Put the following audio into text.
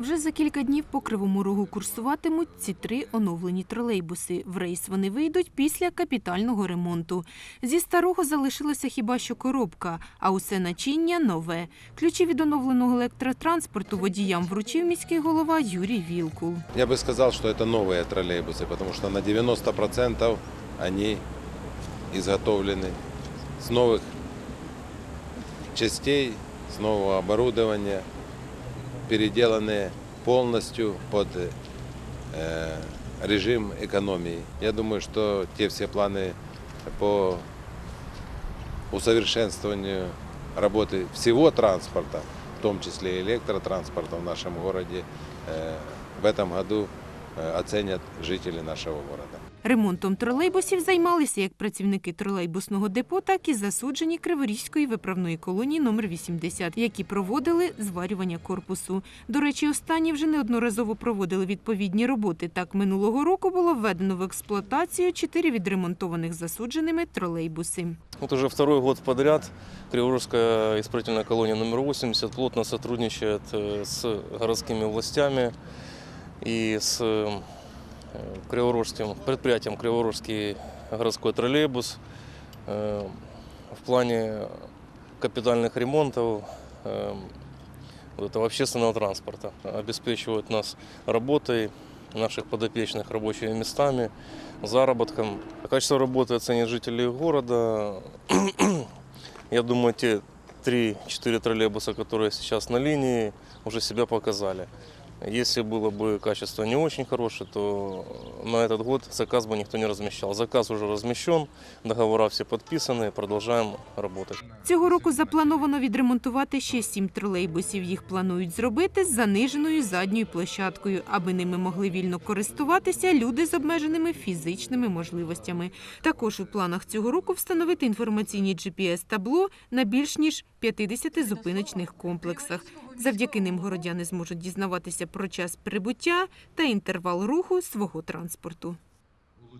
Вже за кілька днів по Кривому Рогу курсуватимуть ці три оновлені тролейбуси. В рейс вони вийдуть після капітального ремонту. Зі старого залишилася хіба що коробка, а усе начиння нове. Ключі від оновленого електротранспорту водіям вручив міський голова Юрій Вілкул. Я бы сказал, что это новые троллейбусы, потому что на 90% они изготовлены с новых частей, с нового оборудования, Переделаны полностью под э, режим экономии. Я думаю, что те все планы по усовершенствованию работы всего транспорта, в том числе электротранспорта в нашем городе, э, в этом году э, оценят жители нашего города. Ремонтом тролейбусів займалися як працівники тролейбусного депо, так і засуджені Криворізької виправної колонії номер 80, які проводили зварювання корпусу. До речі, останні вже неодноразово проводили відповідні роботи. Так, минулого року було введено в експлуатацію чотири відремонтованих засудженими тролейбуси. Вот уже второй год подряд Криворожская исправительная колония номер 80 плотно сотрудничает э, с городскими властями с э, криворожским предприятием Криворожский городской троллейбус э, в плане капитальных ремонтов э, вот этого общественного транспорта. Обеспечивают нас работой, наших подопечных рабочими местами, заработком. Качество работы оценят жители города. Я думаю, те 3-4 троллейбуса, которые сейчас на линии, уже себя показали. Если было бы качество не очень хорошее, то на этот год заказ бы никто не размещал. Заказ уже размещен, договора все подписаны, продолжаем работать. Цього року заплановано відремонтувати ще сім тролейбусів. Їх планують зробити з заниженою задньою площадкою, аби ними могли вільно користуватися люди з обмеженими фізичними можливостями. Також у планах цього року встановити інформаційні GPS-табло на більш ніж 50 зупиночних комплексах. Завдяки ним городяни зможуть дізнаватися про час прибуття та інтервал руху свого транспорту.